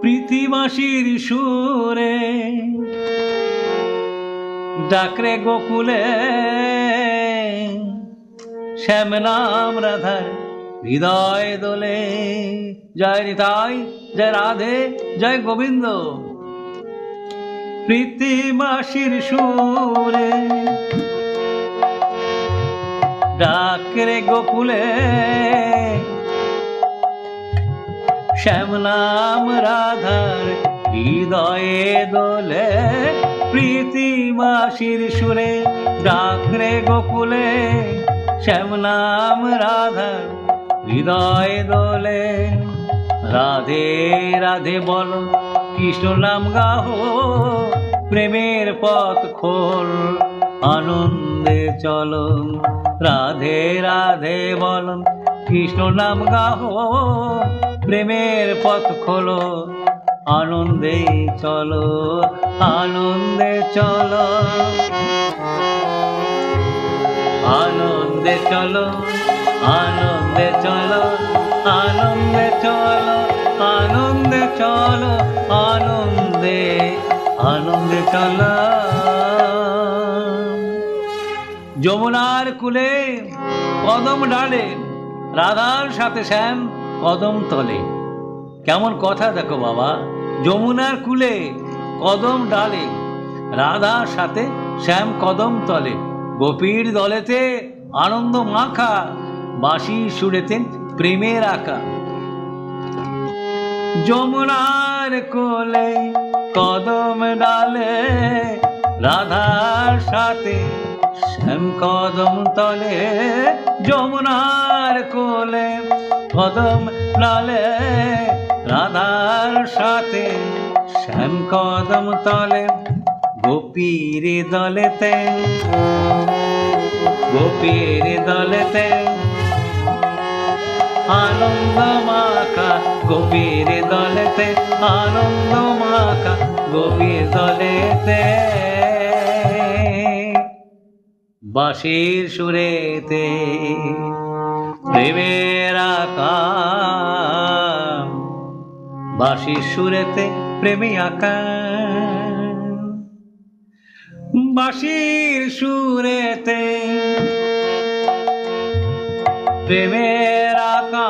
প্রীতিবাসীর সুরে। ডাকরে গোকুলে, শ্যাম নাম রাধার হৃদয় দোলে। জয় নিতাই জয় রাধে, জয় গোবিন্দ। প্রীতিবাসীর সুরে। ডাকরে গোকুলে শ্যাম নাম রাধার হৃদয়ে দোলে, প্রীতি মাসির সুরে ডাকরে গোকুলে। শ্যাম নাম রাধার হৃদয় দোলে, রাধে রাধে বল, কৃষ্ণ নাম গাহো, প্রেমের পথ খোল, আনন্দে চলো। রাধে রাধে বল, কৃষ্ণ নাম গাহো প্রেমের পথ খোলো, আনন্দে চলো আনন্দে চলো। আনন্দে চলো আনন্দে চলো আনন্দে চলো আনন্দে চলো, আনন্দে আনন্দে চলো। যমুনার কুলে কদম ডালে, রাধার সাথে শ্যাম কদম তলে। কেমন কথা দেখো বাবা, যমুনার কুলে কদম ডালে, রাধার সাথে শ্যাম কদম তলে। গোপীর দলেতে আনন্দ মাখা, বাঁশি সুরেতে প্রেমের আঁকা। যমুনার কোলে কদম ডালে, রাধার সাথে শ্যাম কদম তলে, যমুনার কোলে কদম ডালে রাধার সাথে শ্যাম কদম তলে, গোপীর দলেতে গোপীর দলেতে। আনন্দ মাখা গোপীর দলেতে, আনন্দ মাখা গোপীর দলেতে। বাঁশির সুরেতে প্রেমের আকা বাঁশির সুরেতে প্রেমী আকা বাঁশির সুরেতে প্রেমের আকা